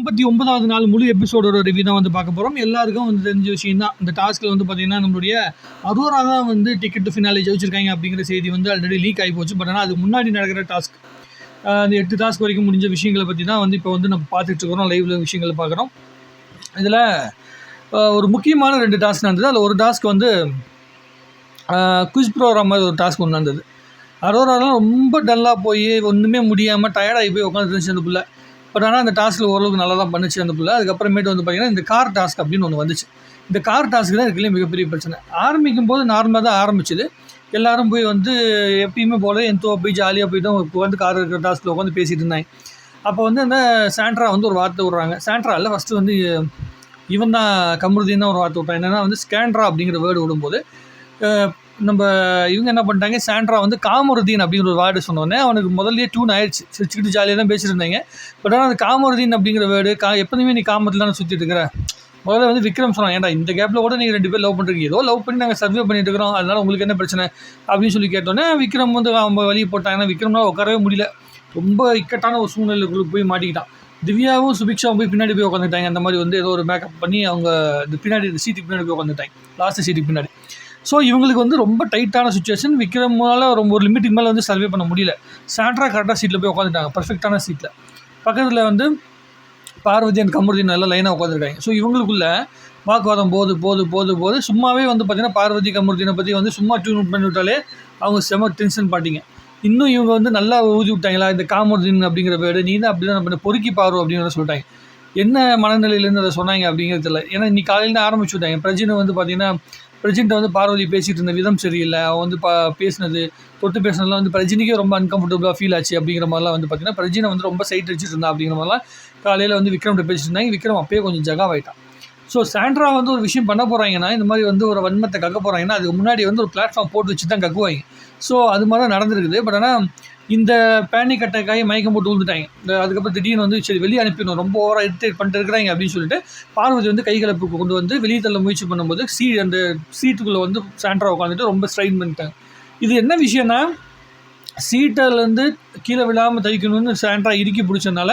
ஐம்பத்தி ஒன்பதாவது நாள் முழு எபிசோடோட ரிவ்யூ தான் வந்து பார்க்க போகிறோம் எல்லாருக்கும் வந்து தெரிஞ்ச விஷயம் தான் இந்த டாஸ்க்கில் வந்து பார்த்தீங்கன்னா நம்மளுடைய அரோரா தான் வந்து டிக்கெட் டு ஃபினாலே ஜெயிச்சிருக்காங்க அப்படிங்கிற செய்தி வந்து ஆல்ரெடி லீக் ஆகி போச்சு. பட் ஆனால் அது முன்னாடி நடக்கிற டாஸ்க் அந்த எட்டு டாஸ்க் வரைக்கும் முடிஞ்ச விஷயங்களை பற்றி தான் வந்து இப்போ வந்து நம்ம பார்த்துட்டு இருக்கிறோம். லைவ்ல விஷயங்களை பார்க்குறோம். இதில் ஒரு முக்கியமான ரெண்டு டாஸ்க் நடந்தது. அதில் ஒரு டாஸ்க் வந்து குவிஸ் ப்ரோக்ராம் மாதிரி ஒரு டாஸ்க் ஒன்று நடந்தது. அரோராலாம் ரொம்ப டல்லாக போய் ஒன்றுமே முடியாமல் டயர்டாகி போய் உட்காந்துருந்துச்சு அந்த பிள்ளை. பட் ஆனால் அந்த டாஸ்க்கில் ஓரளவுக்கு நல்லா தான் பண்ணுச்சு அந்த பிள்ளை. அதுக்கப்புறமேட்டு வந்து பார்த்திங்கன்னா இந்த கார் டாஸ்க் அப்படின்னு ஒன்று வந்துச்சு. இந்த கார் டாஸ்க் தான் இருக்குல்ல மிகப்பெரிய பிரச்சனை. ஆரம்பிக்கும் போது நார்மலாக தான் ஆரம்பிச்சுது. எல்லாரும் போய் வந்து எப்பயுமே போல எந்தோ போய் ஜாலியாக போய் தான் உட்காந்து கார் இருக்கிற டாஸ்கில் உட்காந்து பேசிகிட்டு இருந்தாங்க. அப்போ வந்து அந்த சாண்ட்ரா வந்து ஒரு வார்த்தை விட்றாங்க. சாண்ட்ரா இல்லை ஃபஸ்ட்டு வந்து இவன் தான் கமருதீன் தான் ஒரு வார்த்தை விட்றான். என்னென்னா வந்து ஸ்கேண்ட்ரா அப்படிங்கிற வேர்டு விடும்போது நம்ம இவங்க என்ன பண்ணிட்டாங்க? சாண்ட்ரா வந்து காமருதீன் அப்படிங்கிற ஒரு வேர்டு சொன்னோடனே அவனுக்கு முதல்லயே டியூன் ஆயிடுச்சு. சிரிச்சுக்கிட்டு ஜாலியாக தான் பேசிட்டு இருந்தாங்க பட் ஆனால் அந்த காமருதீன் அப்படிங்கிற வேர்டு கா எப்போதுமே நீ காமத்தில் தானே சுற்றிட்டு இருக்கிற முதல்ல வந்து விக்ரம் சொன்னான் ஏன்டா இந்த கேப்பில் கூட நீங்கள் ரெண்டு பேர் லவ் பண்ணுறீங்க ஏதோ லவ் பண்ணி நாங்கள் சர்வே பண்ணிட்டு இருக்கிறோம். அதனால உங்களுக்கு என்ன பிரச்சனை? அப்படின்னு சொல்லி கேட்டோன்னே விக்ரம் வந்து அவங்க வழி போட்டாங்க ஏன்னா உட்காரவே முடியல. ரொம்ப இக்கட்டான ஒரு சூழ்நிலைக்குள்ளே போய் மாட்டிக்கிட்டான். திவ்யாவும் சுபிக்ஷாவும் போய் பின்னாடி போய் உட்காந்துட்டாங்க அந்த மாதிரி வந்து ஏதோ ஒரு மேக்கப் பண்ணி அவங்க இந்த பின்னாடி இந்த சீட்டுக்கு பின்னாடி போய் உட்காந்துட்டாங்க லாஸ்ட் சீட்டுக்கு பின்னாடி. ஸோ இவங்களுக்கு வந்து ரொம்ப டைட்டான சுச்சுவேஷன் விக்ரமால் ரொம்ப ஒரு லிமிட்டுக்கு மேலே வந்து சர்வே பண்ண முடியல. சாண்ட்ரா கரெக்டாக சீட்டில் போய் உட்காந்துட்டாங்க பர்ஃபெக்டான சீட்டில் பக்கத்தில் வந்து பார்வதி அண்ட் கமருதீன் எல்லாம் லைனாக உட்காந்துருக்காங்க ஸோ இவங்களுக்குள்ள வாக்குவாதம் போது போது போது போது சும்மாவே வந்து பார்த்தீங்கன்னா பார்வதி கமருதீனை பற்றி வந்து சும்மா டியூன் பண்ணி விட்டாலே அவங்க செம டென்ஷன் பாட்டிங்க. இன்னும் இவங்க வந்து நல்லா ஊதி விட்டாங்களா? இந்த காமருதீன் அப்படிங்கிற பேர். நீ தான் அப்படி தான் பண்ண பொறுக்கி பாரு அப்படின்னு சொல்லிட்டாங்க. என்ன மனநிலையிலேருந்து அதை சொன்னாங்க அப்படிங்கிறது தெரியல. ஏன்னா இன்னைக்கு காலையில் ஆரம்பிச்சு விட்டாங்க. பிரஜினை வந்து பார்த்தீங்கன்னா பிரஜின்ட்ட வந்து பார்வதி பேசிகிட்டு இருந்த விதம் சரியில்லை. அவன் வந்து பா பேசினது தொட்டு பேசினதுலாம் வந்து பிரஜினிக்கே ரொம்ப அன்கம்ஃபர்டபுளாக ஃபீல் ஆச்சு அப்படிங்கிற மாதிரிலாம் வந்து பார்த்தீங்கன்னா பிரஜினை வந்து ரொம்ப சைட் அடிச்சிட்டு இருந்தா அப்படிங்கிற மாதிரிலாம் காலையில் வந்து விக்ரம்கிட்ட பேசிட்டு இருந்தாங்க. விக்ரம் அப்பயே கொஞ்சம் ஜகாவாயிட்டான். ஸோ சாண்ட்ரா வந்து ஒரு விஷயம் பண்ண போகிறாங்கன்னா இந்த மாதிரி வந்து ஒரு வன்மத்தை கக்க போகிறாங்கன்னா அதுக்கு முன்னாடி வந்து ஒரு பிளாட்ஃபார்ம் போட்டு வச்சு தான் கக்குவாங்க. ஸோ அது மாதிரி தான் நடந்திருக்குது. பட் ஆனால் இந்த பேனிக் அட்டாக்காகி மயக்கம் போட்டு விழுந்துட்டாங்க. இந்த அதுக்கப்புறம் திடீர்னு வந்து சரி வெளியே அனுப்பிடணும். ரொம்ப ஓவராக இரிட்டேட் பண்ணிட்டு இருக்கிறாங்க அப்படின்னு சொல்லிட்டு பார்வதி வந்து கைகலப்புக்கு கொண்டு வந்து வெளியே தள்ள முயற்சி பண்ணும்போது சீ அந்த சீட்டுக்குள்ளே வந்து சாண்ட்ரா உட்காந்துட்டு ரொம்ப ஸ்ட்ரைன் பண்ணிட்டாங்க. இது என்ன விஷயம்னா சீட்டிலேருந்து கீழே விழாமல் தைக்கணும்னு சாண்ட்ரா இறுக்கி பிடிச்சதுனால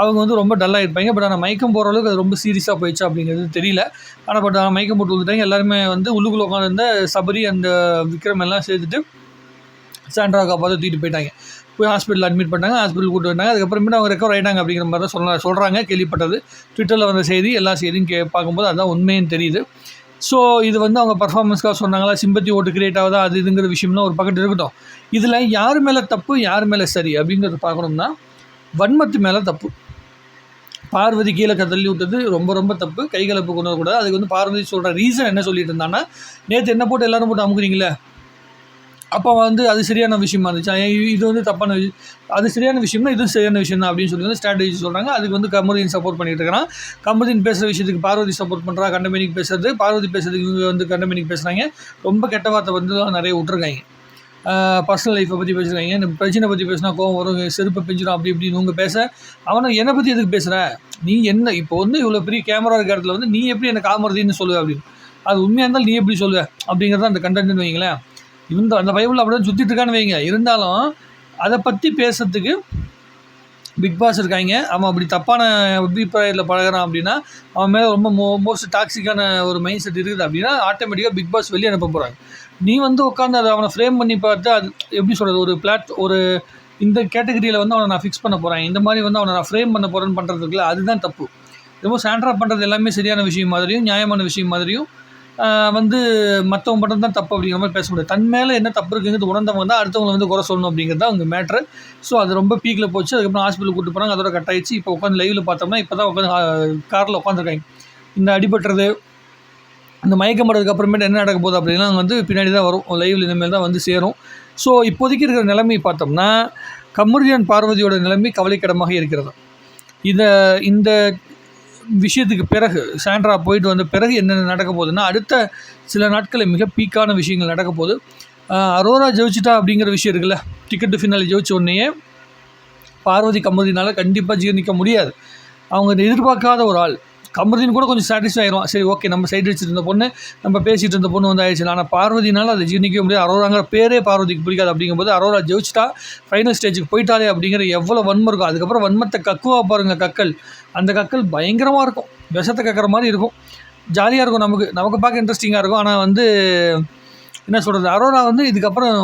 அவங்க வந்து ரொம்ப டல்லாக இருப்பாங்க பட் ஆனால் மயக்கம் போகிற அளவுக்கு அது ரொம்ப சீரியஸாக போயிடுச்சு அப்படிங்கிறது தெரியல. ஆனால் பட் ஆனால் மயக்கம் போட்டு விட்டுட்டாங்க எல்லாருமே வந்து உள்ளுக்குள்ளே உட்காந்துருந்த சபரி அந்த விக்ரம் எல்லாம் சேர்த்துட்டு சாண்ட்ரா பார்த்து தூக்கிட்டு போயிட்டாங்க. போய் ஹாஸ்பிட்டல் அட்மிட் பண்ணாங்க ஹாஸ்பிட்டல் கூட்டு வந்தாங்க. அதுக்கப்புறமேட்டு அவங்க ரெக்கவர் ஆகிட்டாங்க அப்படிங்கிற மாதிரி தான் சொல்ல சொல்கிறாங்க கேள்விப்பட்டது. ட்விட்டரில் வந்த செய்தி எல்லா செய்தியும் கே பார்க்கும்போது அதுதான் உண்மைன்னு தெரியுது. ஸோ இது வந்து அவங்க பர்ஃபார்மன்ஸ்க்காக சொன்னாங்களா? சிம்பத்தி ஓட்டு கிரியேட் ஆகுதா? அது இதுங்கிற விஷயம்லாம் ஒரு பக்கத்து இருக்கட்டும். இதில் யார் மேலே தப்பு யார் மேலே சரி அப்படிங்கிறத பார்க்கணும்னா வன்மத்து மேலே தப்பு. பார்வதி கீழே தள்ளி விட்டது ரொம்ப ரொம்ப தப்பு. கைகலப்பு கொண்டு வரக்கூடாது அதுக்கு வந்து பார்வதி சொல்கிற ரீசன் என்ன சொல்லிட்டு இருந்தான்னா நேற்று என்ன போட்டு எல்லாரும் போட்டு அமுக்குறீங்களே? அப்போ வந்து அது சரியான விஷயமா இருந்துச்சு. இது- வந்து தப்பான விஷயம். அது சரியான விஷயம்னா இது சரியான விஷயம் தான் அப்படின்னு சொல்லி வந்து ஸ்ட்ராட்டஜி சொல்கிறாங்க அதுக்கு வந்து கமருதீன் சப்போர்ட் பண்ணிட்டு இருக்கிறான் கமருதீன் பேசுகிற விஷயத்துக்கு பார்வதி சப்போர்ட் பண்ணுறா கண்டமேனிக்கு பேசுறது. பார்வதி பேசுறதுக்கு இவங்க வந்து கண்டமேனிக்கு பேசுகிறாங்க ரொம்ப கெட்ட வார்த்தை வந்து நிறைய விட்ருக்காங்க பர்சனல் லைஃப்பை பற்றி பேசுகிறாங்க இந்த பிரச்சனை பற்றி பேசினா கோவம் வரும் செருப்பை பிஞ்சிடும் அப்படி இப்படி இவங்க பேச. அவனை என்னை பற்றி எதுக்கு பேசுகிற நீ என்ன இப்போ வந்து இவ்வளோ பெரிய கேமரா இருக்கிற இடத்துல வந்து நீ எப்படி என்னை காமருதின்னு சொல்லுவேன் அப்படின்னு. அது உண்மையாக இருந்தால் நீ எப்படி சொல்லுவேன் அப்படிங்கிறது அந்த கண்டென்ட்னு வைங்களேன் இந்த அந்த பைபிள் அப்படியே சுற்றிட்டு இருக்கான்னு வைங்க. இருந்தாலும் அதை பற்றி பேசுறதுக்கு பிக் பாஸ் இருக்காங்க. அவன் அப்படி தப்பான அபிப்பிராயத்தில் பழகுறான் அப்படின்னா அவன் மேலே ரொம்ப மோ மோஸ்ட் டாக்ஸிக்கான ஒரு மைண்ட் செட் இருக்குது அப்படின்னா ஆட்டோமேட்டிக்காக பிக் பாஸ் வெளியே அனுப்ப போகிறாங்க நீ வந்து உட்காந்து அதை அவனை ஃப்ரேம் பண்ணி பார்த்து அது எப்படி சொல்கிறது ஒரு பிளாட் ஒரு இந்த கேட்டகரியில் வந்து அவனை நான் ஃபிக்ஸ் பண்ண போகிறேன் இந்த மாதிரி வந்து அவனை நான் ஃப்ரேம் பண்ண போகிறேன்னு பண்ணுறதுக்குள்ள அதுதான் தப்பு. ரொம்ப சாண்ட்ரா பண்ணுறது எல்லாமே சரியான விஷயம் மாதிரியும் நியாயமான விஷயம் மாதிரியும் வந்து மற்றவங்க மட்டும் தான் தப்பு அப்படிங்கிற மாதிரி பேச முடியாது. தன் மேலே என்ன தப்பு இருக்குங்கிறது உணர்ந்தவங்க தான் அடுத்தவங்களை வந்து குறை சொல்லணும் அப்படிங்கிறது தான் அவங்க மேட்ரு ஸோ அது ரொம்ப பீக்கில் போச்சு. அதுக்கப்புறம் ஹாஸ்பிட்டல் கூட்டு போனாங்க. அதோட கட் ஆயிடுச்சு. இப்போ உட்காந்து லைவில் பார்த்தோம்னா இப்போ தான் உட்காந்து காரில் உட்காந்துருக்காங்க இந்த அடிபட்டுறது இந்த மயக்கம் போடுறதுக்கு அப்புறமேட்டு என்ன நடக்க போகுது அப்படின்னா வந்து பின்னாடி தான் வரும். லைவில் இனிமேல் தான் வந்து சேரும். ஸோ இப்போதைக்கு இருக்கிற நிலைமை பார்த்தோம்னா கமருதியன் பார்வதியோட நிலைமை கவலைக்கிடமாக இருக்கிறது. இதை இந்த விஷயத்துக்கு பிறகு சாண்ட்ரா போயிட்டு வந்த பிறகு என்னென்ன நடக்க போகுதுன்னா அடுத்த சில நாட்களில் மிக பீக்கான விஷயங்கள் நடக்க போகுது. அரோரா ஜெயிச்சிட்டா அப்படிங்கிற விஷயம் இருக்குல்ல? டிக்கெட் ஃபினாலி ஜெயிச்ச உடனேயே பார்வதி கம்பதினால் கண்டிப்பாக ஜீர்ணிக்க முடியாது. அவங்க எதிர்பார்க்காத ஒரு ஆள். கமருதீன் கூட கொஞ்சம் சாட்டிஸ்ஃபை ஆயிரும். சரி ஓகே நம்ம சைடு அடிச்சிட்டு இருந்த பொண்ணு நம்ம பேசிகிட்டு இருந்த பொண்ணு வந்து ஆயிடுச்சு ஆனால் பார்வதினால அதை ஜீர்ணிக்கவே முடியாது. அரோராங்கிற பேரே பார்வதிக்கு பிடிக்காது அப்படிங்கும்போது அரோரா ஜெயிச்சிட்டா ஃபைனல் ஸ்டேஜுக்கு போயிட்டாலே அப்படிங்கிற எவ்வளோ வன்மம் இருக்கும். அதுக்கப்புறம் வன்மத்தை கக்குவா பாருங்க கக்கல். அந்த கக்கல் பயங்கரமாக இருக்கும். விஷத்தை கக்கிற மாதிரி இருக்கும். ஜாலியாக இருக்கும் நமக்கு. நமக்கு பார்க்க இன்ட்ரெஸ்டிங்காக இருக்கும். ஆனால் வந்து என்ன சொல்கிறது அரோரா வந்து இதுக்கப்புறம்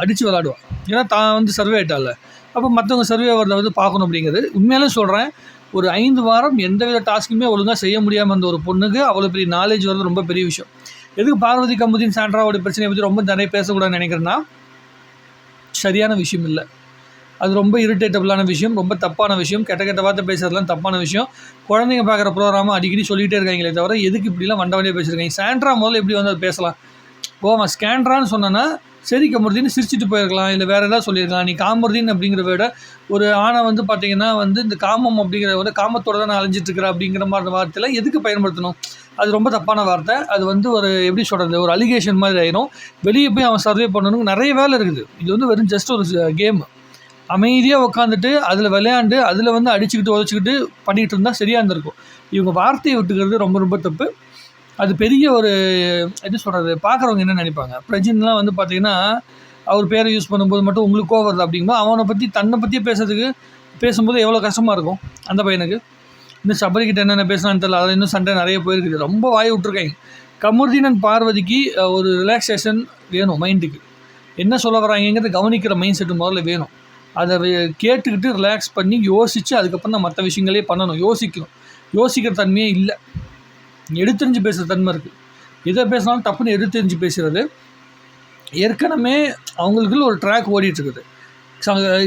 அடித்து விளாடுவான் ஏன்னா தான் வந்து சர்வே ஆகிட்டால அப்போ மற்றவங்க சர்வே வரதை வந்து பார்க்கணும் அப்படிங்கிறது. உண்மையாலே சொல்கிறேன் ஒரு ஐந்து வாரம் எந்த வித டாஸ்க்குமே ஒழுங்காக செய்ய முடியாமல் இருந்த ஒரு பொண்ணுக்கு அவ்வளோ பெரிய நாலேஜ் வர்றது ரொம்ப பெரிய விஷயம். எதுக்கு பார்வதி கமுதின் சாண்ட்ராவோட பிரச்சனையை பற்றி ரொம்ப நிறைய பேசக்கூடாதுன்னு நினைக்கிறேன்னா சரியான விஷயம் இல்லை. அது ரொம்ப இரிட்டேட்டபிளான விஷயம் ரொம்ப தப்பான விஷயம் கெட்ட கெட்ட வார்த்தை பேசுறதுலாம் தப்பான விஷயம். குழந்தைங்க பார்க்குற ப்ரோக்ராமை அடிக்கடி சொல்லிகிட்டே இருக்காங்களே தவிர எதுக்கு இப்படிலாம் வண்ட வண்டியாக பேசியிருக்காங்க? சாண்ட்ரா முதல்ல எப்படி வந்து பேசலாம்? ஓ ஸ்கேண்ட்ரான்னு சொன்னேன்னா சரி கமருதீன் சிரிச்சிட்டு போயிருக்கலாம் இல்லை வேறு ஏதாவது சொல்லியிருக்கலாம். நீ காமருதீன் அப்படிங்கிற விட ஒரு ஆணை வந்து பார்த்தீங்கன்னா வந்து இந்த காமம் அப்படிங்கிற வந்து காமத்தோட தான் நான் அலைஞ்சிட்டு அப்படிங்கிற மாதிரி வார்த்தையில் எதுக்கு பயன்படுத்தணும்? அது ரொம்ப தப்பான வார்த்தை. அது வந்து ஒரு எப்படி சொல்கிறது ஒரு அலிகேஷன் மாதிரி ஆயிரும். வெளியே போய் அவன் சர்வே பண்ணணும். நிறைய வேலை இருக்குது. இது வந்து வெறும் ஜஸ்ட் ஒரு கேம் அமைதியாக உட்காந்துட்டு அதில் விளையாண்டு அதில் வந்து அடிச்சுக்கிட்டு உதச்சிக்கிட்டு பண்ணிகிட்டு இருந்தால் சரியாக இருந்திருக்கும். இவங்க வார்த்தையை விட்டுக்கிறது ரொம்ப ரொம்ப தப்பு. அது பெரிய ஒரு எப்படி சொல்கிறது பார்க்குறவங்க என்ன நினைப்பாங்க? பிரஜின்லாம் வந்து பார்த்தீங்கன்னா அவர் பேரை யூஸ் பண்ணும்போது மட்டும் உங்களுக்கு கோவம் வருது அப்படிங்கும்போது அவனை பற்றி தன்னை பற்றியே பேசுறதுக்கு பேசும்போது எவ்வளோ கஷ்டமாக இருக்கும் அந்த பையனுக்கு. இன்னும் சபரிக்கிட்ட என்னென்ன பேசலான்னு தெரியல அதில் இன்னும் சண்டை நிறைய போயிருக்குது. ரொம்ப வாய் விட்ருக்காங்க கமருதீன் அண்ட் பார்வதிக்கு ஒரு ரிலாக்ஸேஷன் வேணும் மைண்டுக்கு என்ன சொல்ல வராங்கங்கிறத கவனிக்கிற மைண்ட் செட்டு முதல்ல வேணும். அதை கேட்டுக்கிட்டு ரிலாக்ஸ் பண்ணி யோசித்து அதுக்கப்புறம் தான் மற்ற விஷயங்களே பண்ணணும். யோசிக்கணும். யோசிக்கிற தன்மையே இல்லை. எடுத்தெறிஞ்சு பேசுகிற தன்மை இருக்குது எதை பேசினாலும் தப்புன்னு எடுத்தெறிஞ்சு பேசுகிறது ஏற்கனவே அவங்களுக்குள்ள ஒரு ட்ராக் ஓடிட்டுருக்குது.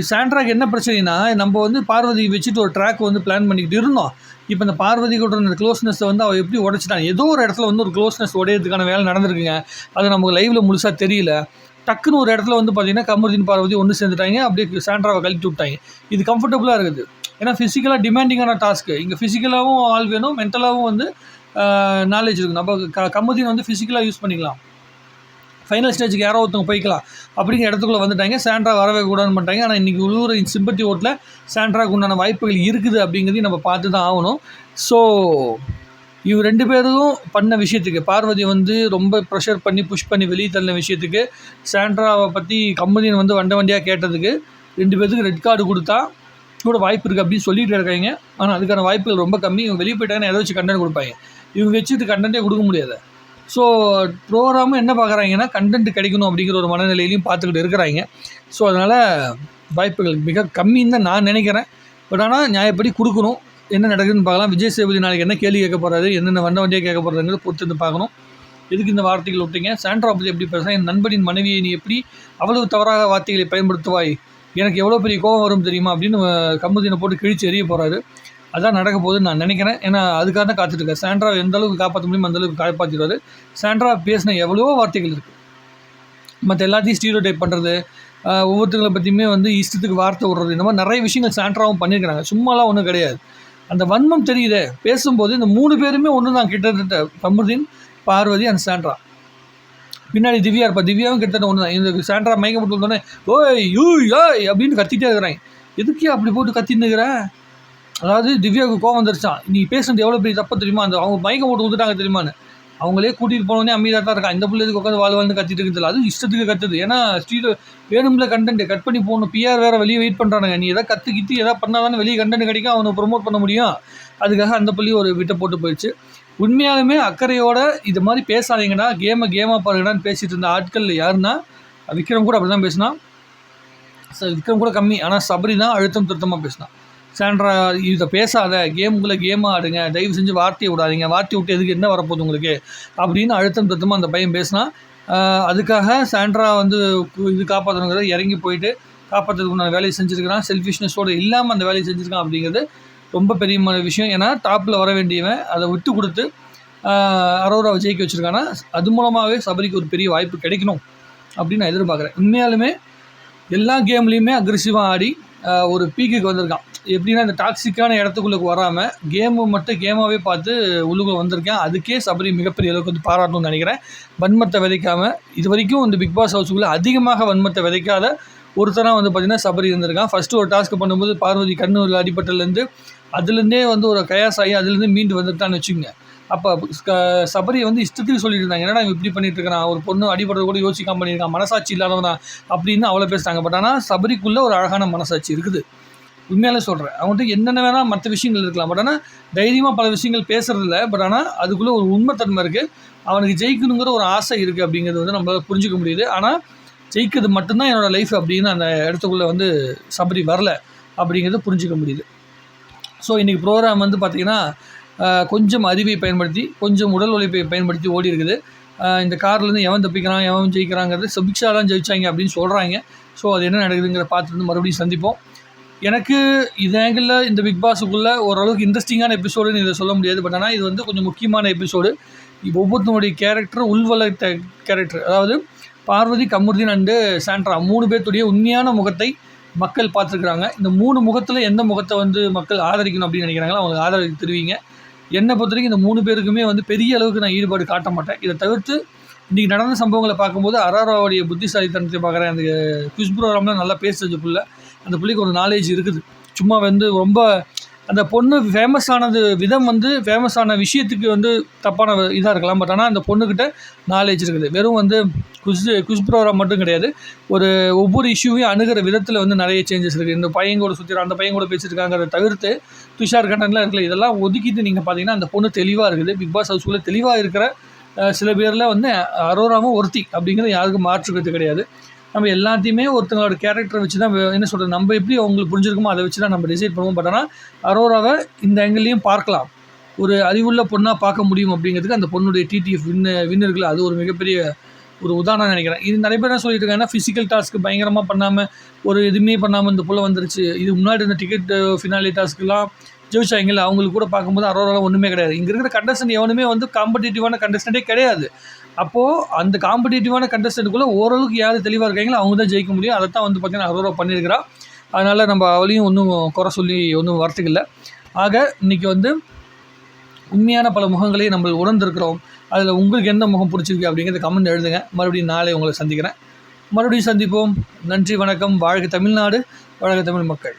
சாண்ட்ராக் என்ன பிரச்சனைனா நம்ம வந்து பார்வதி வச்சுட்டு ஒரு ட்ராக் வந்து பிளான் பண்ணிக்கிட்டு இருந்தோம். இப்போ இந்த பார்வதி கூட இந்த க்ளோஸ்னஸை வந்து அவள் எப்படி உடைச்சிட்டான்? ஏதோ ஒரு இடத்துல வந்து ஒரு க்ளோஸ்னஸ் உடையிறதுக்கான வேலை நடந்திருக்குங்க. அது நமக்கு லைவில் முழுசாக தெரியல. டக்குன்னு ஒரு இடத்துல வந்து பார்த்தீங்கன்னா கமருதீன் பார்வதி ஒன்று சேர்ந்துட்டாங்க. அப்படியே சாண்ட்ராவை கழட்டி விட்டாங்க. இது கம்ஃபர்டபுளாக இருக்குது. ஏன்னா ஃபிசிக்கலாக டிமாண்டிங்கான டாஸ்க்கு இங்கே ஃபிசிக்கலாகவும் ஆள் வேணும் மென்டலாகவும் வந்து நாலேஜ் இருக்கும் நம்ம க கமுதின் வந்து ஃபிசிக்கலாக யூஸ் பண்ணிக்கலாம். ஃபைனல் ஸ்டேஜுக்கு யாரோ ஒருத்தவங்க போய்க்கலாம். அப்படிங்கிற இடத்துக்குள்ளே வந்துட்டாங்க. சாண்ட்ரா வரவே கூடாதுன்னு பண்ணிட்டாங்க. ஆனால் இன்றைக்கி உள்ளூர் சிம்பத்தி ஓட்டில் சாண்ட்ராக்கு உண்டான வாய்ப்புகள் இருக்குது அப்படிங்கிறதையும் நம்ம பார்த்து தான் ஆகணும். ஸோ இவங்க ரெண்டு பேரும் பண்ண விஷயத்துக்கு பார்வதி வந்து ரொம்ப ப்ரெஷர் பண்ணி புஷ் பண்ணி வெளியே தள்ளின விஷயத்துக்கு சாண்ட்ராவை பற்றி கம்பெனியை வந்து வண்ட வண்டியாக கேட்டதுக்கு ரெண்டு பேர்த்துக்கு ரெட் கார்டு கொடுத்தா கூட வாய்ப்பு இருக்குது அப்படின்னு சொல்லிட்டு இருக்காங்க. ஆனால் அதுக்கான வாய்ப்புகள் ரொம்ப கம்மி. இவங்க வெளியே போயிட்டாங்கன்னா எதை வச்சு கண்டென்ட் கொடுப்பாங்க. இவங்க வச்சுட்டு கண்டென்ட்டே கொடுக்க முடியாது. ஸோ ப்ரோக்ராமும் என்ன பார்க்குறாங்கன்னா கண்டென்ட் கிடைக்கணும் அப்படிங்கிற ஒரு மனநிலையிலையும் பார்த்துக்கிட்டு இருக்கிறாங்க. ஸோ அதனால் வாய்ப்புகள் மிக கம்மின்னு தான் நான் நினைக்கிறேன். பட் ஆனால் நியாயப்படி கொடுக்கணும். என்ன நடக்குதுன்னு பார்க்கலாம். விஜய் சேதுபதி நாளைக்கு என்ன கேள்வி கேட்க போகிறாரு என்னென்ன வண்ட வண்டியாக கேட்க போகிறாங்கிறது பொறுத்து இருந்து பார்க்கணும். எதுக்கு இந்த வார்த்தைகள் விட்டீங்க? சாண்ட்ரா பற்றி எப்படி பேசுகிறேன் என் நண்பனின் மனைவியை நீ எப்படி அவ்வளவு தவறாக வார்த்தைகளை பயன்படுத்துவாய்? எனக்கு எவ்வளோ பெரிய கோபம் வரும் தெரியுமா? அப்படின்னு கம்புதினை போட்டு கிழிச்சு எறிய போகிறாரு அதான் நடக்க போகுதுன்னு நான் நினைக்கிறேன். ஏன்னா அதுக்காக தான் காத்துட்ருக்கேன் இருக்கேன். எந்த அளவுக்கு காப்பாற்ற முடியுமோ அந்தளவுக்கு காப்பாற்றிடுவார் சாண்ட்ரா பேசின எவ்வளவோ வார்த்தைகள் இருக்குது மற்ற எல்லாத்தையும் ஸ்டீரியோ டைப் பண்ணுறது ஒவ்வொருத்தங்களை பற்றியுமே வந்து இஷ்டத்துக்கு வார்த்தை விடுறது இந்த மாதிரி நிறைய விஷயங்கள் சாண்ட்ராவும் பண்ணியிருக்கிறாங்க. சும்மாலாம் ஒன்றும் கிடையாது. அந்த வன்மம் தெரியுதே? பேசும்போது இந்த மூணு பேருமே ஒன்று தான் கிட்டத்தட்ட கமருதீன் பார்வதி அண்ட் சாண்ட்ரா. பின்னாடி திவ்யா இருப்பா. திவ்யாவும் கிட்டத்தட்ட ஒன்று தான் இந்த சாண்ட்ரா மயக்கம் வந்தோடனே ஓய் யூ யோய் அப்படின்னு கத்திட்டே இருக்கிறாங்க. எதுக்கே அப்படி போட்டு கத்தின்னு அதாவது திவ்யாவுக்கு கோவம் வந்துருச்சான் நீ பேசுனது எவ்வளோ பெரிய தப்பு தெரியுமா? அந்த அவங்க மயக்கம் போட்டு கொடுத்துட்டாங்க தெரியுமான்னு. அவங்களே கூட்டிகிட்டு போனோடனே அமைதியாக தான் இருக்கான் இந்த பிள்ளை எதுக்கு உட்காந்து வாழ் வாழ்ந்து கத்திட்டு இருக்குது அது இஷ்டத்துக்கு கத்துது. ஏன்னா ஸ்ரீல வேணும்ல கண்டென்ட் கட் பண்ணி போகணும் பிஆர் வேறு வெளியே வெயிட் பண்ணுறானுங்க நீ எதாவது கற்று எதாவது பண்ணால் தானே வெளியே கண்டென்ட் கிடைக்கும். அவனை ப்ரொமோட் பண்ண முடியும். அதுக்காக அந்த பள்ளி ஒரு விட்டை போட்டு போயிடுச்சு. உண்மையாலுமே அக்கறையோட இது மாதிரி பேசாதீங்கன்னா கேமை கேமாக பாருங்கடான்னு பேசிட்டு இருந்த ஆட்கள் யாருன்னா விக்ரம் கூட அப்படி தான் பேசினா விக்ரம் கூட கம்மி. ஆனால் சபரி தான் அழுத்தம் திருத்தமாக பேசினான். சாண்ட்ரா இதை பேசாத கேமுக்குள்ளே கேம் ஆடுங்க தயவு செஞ்சு வார்த்தையை விடாதீங்க. வார்த்தை விட்டு எதுக்கு என்ன வரப்போகுது உங்களுக்கு? அப்படின்னு அழுத்தம் திருத்தமாக அந்த பையன் பேசினா அதுக்காக சாண்ட்ரா வந்து இது காப்பாற்றணுங்கிறத இறங்கி போயிட்டு காப்பாற்றுறதுக்கு உண்டான வேலையை செஞ்சுருக்கிறான். செல்ஃபிஷ்னஸோடு இல்லாமல் அந்த வேலையை செஞ்சுருக்கான் அப்படிங்கிறது ரொம்ப பெரிய விஷயம். ஏன்னா டாப்பில் வர வேண்டியவன் அதை விட்டு கொடுத்து அரோராவை ஜெயிக்க வச்சுருக்கானா? அது மூலமாகவே சபரிக்கு ஒரு பெரிய வாய்ப்பு கிடைக்கணும். அப்படின்னு நான் எதிர்பார்க்குறேன். உண்மையாலுமே எல்லா கேம்லேயுமே அக்ரெசிவாக ஆடி ஒரு பீக்குக்கு வந்திருக்கான். எப்படின்னா இந்த டாக்ஸிக்கான இடத்துக்குள்ளே வராமல் கேமு மட்டும் கேமாகவே பார்த்து உள்ளுக்குள்ள வந்திருக்கேன். அதுக்கே சபரி மிகப்பெரிய அளவுக்கு வந்து பாராட்டணும்னு நினைக்கிறேன். வன்மத்தை விதைக்காமல் இது வரைக்கும் இந்த பிக் பாஸ் ஹவுஸுக்குள்ளே அதிகமாக வன்மத்தை விதைக்காத ஒருத்தராக வந்து பார்த்திங்கன்னா சபரி இருந்திருக்கான். ஃபஸ்ட்டு ஒரு டாஸ்க் பண்ணும்போது பார்வதி கண்ணூரில் அடிபட்டதுலேருந்து அதுலேருந்தே வந்து ஒரு கயாஸ் ஆகி அதுலேருந்து மீண்டு வந்துட்டான்னு வச்சுக்கோங்க. அப்போ சபரி வந்து இஷ்டத்துக்கு சொல்லிட்டு இருந்தாங்க. என்னடா இப்படி பண்ணிட்டு இருக்கிறான் ஒரு பொண்ணு அடிபடுறது கூட யோசிக்காம பண்ணியிருக்கான். மனசாட்சி இல்லாதவனா? அப்படின்னு அவ்வளோ பேசுகிறாங்க பட் ஆனால் சபரிக்குள்ளே ஒரு அழகான மனசாட்சி இருக்குது. உண்மையாலே சொல்கிறேன் அவன்கிட்ட என்னென்ன வேணால் மற்ற விஷயங்கள் இருக்கலாம். பட் ஆனால் தைரியமாக பல விஷயங்கள் பேசுகிறதில்ல பட் ஆனால் அதுக்குள்ளே ஒரு உண்மைத்தன்மை இருக்குது அவனுக்கு ஜெயிக்கணுங்கிற ஒரு ஆசை இருக்குது அப்படிங்கிறது வந்து நம்மளால் புரிஞ்சுக்க முடியுது. ஆனால் ஜெயிக்கிறது மட்டும்தான் என்னோடய லைஃப் அப்படின்னு அந்த இடத்துக்குள்ளே வந்து சபரி வரல அப்படிங்கிறத புரிஞ்சுக்க முடியுது. ஸோ இன்றைக்கி ப்ரோக்ராம் வந்து பார்த்திங்கன்னா கொஞ்சம் அறிவை பயன்படுத்தி கொஞ்சம் உடல் உழைப்பை பயன்படுத்தி ஓடி இருக்குது. இந்த கார்லேருந்து எவன் தப்பிக்கிறான் எவன் ஜெயிக்கிறாங்கிறது சுபிக்ஷா தான் ஜெயிச்சாங்க அப்படின்னு சொல்கிறாங்க ஸோ அது என்ன நடக்குதுங்கிற பார்த்துட்டு மறுபடியும் சந்திப்போம். எனக்கு இது ஆங்கிளில் இந்த பிக் பாஸுக்குள்ளே ஓரளவுக்கு இன்ட்ரெஸ்டிங்கான எபிசோடுன்னு இதை சொல்ல முடியாது. பட் ஆனால் இது வந்து கொஞ்சம் முக்கியமான எபிசோடு ஒவ்வொருத்தனுடைய கேரக்டர் உள்வளர்த்த கேரக்டர் அதாவது பார்வதி கமருதீன் அண்டு சாண்ட்ரா மூணு பேர்த்துடைய உண்மையான முகத்தை மக்கள் பார்த்துருக்குறாங்க. இந்த மூணு முகத்தில் எந்த முகத்தை வந்து மக்கள் ஆதரிக்கணும் அப்படின்னு நினைக்கிறாங்களோ அவங்களுக்கு ஆதரவு தெரிவிங்க. என்னை பொறுத்த வரைக்கும் இந்த மூணு பேருக்குமே வந்து பெரிய அளவுக்கு நான் ஈடுபாடு காட்ட மாட்டேன். இதை தவிர்த்து இன்றைக்கி நடந்த சம்பவங்களை பார்க்கும்போது அராராவுடைய புத்திசாலித்தனத்தை பார்க்குறேன். அந்த குவிஸ் ப்ரோக்ராமில் நல்லா பேசுறது புள்ள அந்த பிள்ளைக்கு ஒரு நாலேஜ் இருக்குது. சும்மா வந்து ரொம்ப அந்த பொண்ணு ஃபேமஸ் ஆனது விதம் வந்து ஃபேமஸ் ஆன விஷயத்துக்கு வந்து தப்பான இதாக இருக்கலாம். பட் ஆனால் அந்த பொண்ணுக்கிட்ட நாலேஜ் இருக்குது. வெறும் வந்து குஸ் குஸ் ப்ரோக்ராம் மட்டும் கிடையாது. ஒரு ஒவ்வொரு இஷ்யூவையும் அணுகிற விதத்தில் வந்து நிறைய சேஞ்சஸ் இருக்குது இந்த பையன் கூட சுற்றி அந்த பையன் கூட பேசியிருக்காங்கிறத தவிர்த்து துஷார் கண்டன்லாம் இருக்குல்ல இதெல்லாம் ஒதுக்கிட்டு நீங்கள் பார்த்தீங்கன்னா அந்த பொண்ணு தெளிவாக இருக்குது. பிக் பாஸ் ஹவுஸ்குள்ளே தெளிவாக இருக்கிற சில பேரில் வந்து அரோராவும் ஒருத்தி அப்படிங்கிறது யாருக்கும் மாற்றுக்கிறது கிடையாது. நம்ம எல்லாத்தையுமே ஒருத்தங்களோட கேரக்டரை வச்சு தான் என்ன சொல்கிறது நம்ம எப்படி அவங்களுக்கு புரிஞ்சிருக்குமோ அதை வச்சு தான் நம்ம டிசைட் பண்ணுவோம். பட் ஆனால் அரோராவை இந்த ஆங்கிள்லையும் பார்க்கலாம். ஒரு அறிவுள்ள பொண்ணாக பார்க்க முடியும் அப்படிங்கிறதுக்கு அந்த பொண்ணுடைய டிடிஎஃப் வின்னு வின்னர்கள் அது ஒரு மிகப்பெரிய ஒரு உதாரணம் நினைக்கிறேன். இது நிறைய பேர் என்ன சொல்லிட்டு இருக்காங்கன்னா ஃபிசிக்கல் டாஸ்க்கு பயங்கரமாக பண்ணாமல் ஒரு எதுவுமே பண்ணாமல் இந்த புள்ள வந்துருச்சு. இது முன்னாடி இருந்த டிக்கெட் ஃபினாலி டாஸ்க்குலாம் ஜெயிச்சாங்கல்ல அவங்களுக்கு கூட பார்க்கும்போது அரோராலாம் ஒன்றுமே கிடையாது. இங்கே இருக்கிற கண்டஸ்டன்ட் எவனுமே வந்து காம்படிட்டிவான கண்டஸ்டன்ட்டே கிடையாது. அப்போது அந்த காம்படிட்டிவான கண்டஸ்டன்ட்டுக்குள்ளே ஓரளவுக்கு யார் தெளிவாக இருக்காங்களோ அவங்க தான் ஜெயிக்க முடியும். அதை தான் வந்து பார்த்தீங்கன்னா அரோரா பண்ணியிருக்கிறா. அதனால் நம்ம அவளையும் ஒன்றும் குறை சொல்லி ஒன்றும் வரத்துக்கு இல்லை. ஆக இன்றைக்கி வந்து உண்மையான பல முகங்களை நம்ம உணர்ந்திருக்கிறோம். அதில் உங்களுக்கு எந்த முகம் பிடிச்சிருக்கு அப்படிங்கிறத கமெண்ட் எழுதுங்க. மறுபடியும் நாளை உங்களை சந்திக்கிறேன். மறுபடியும் சந்திப்போம். நன்றி வணக்கம். வாழ்க தமிழ்நாடு வாழ்க தமிழ் மக்கள்.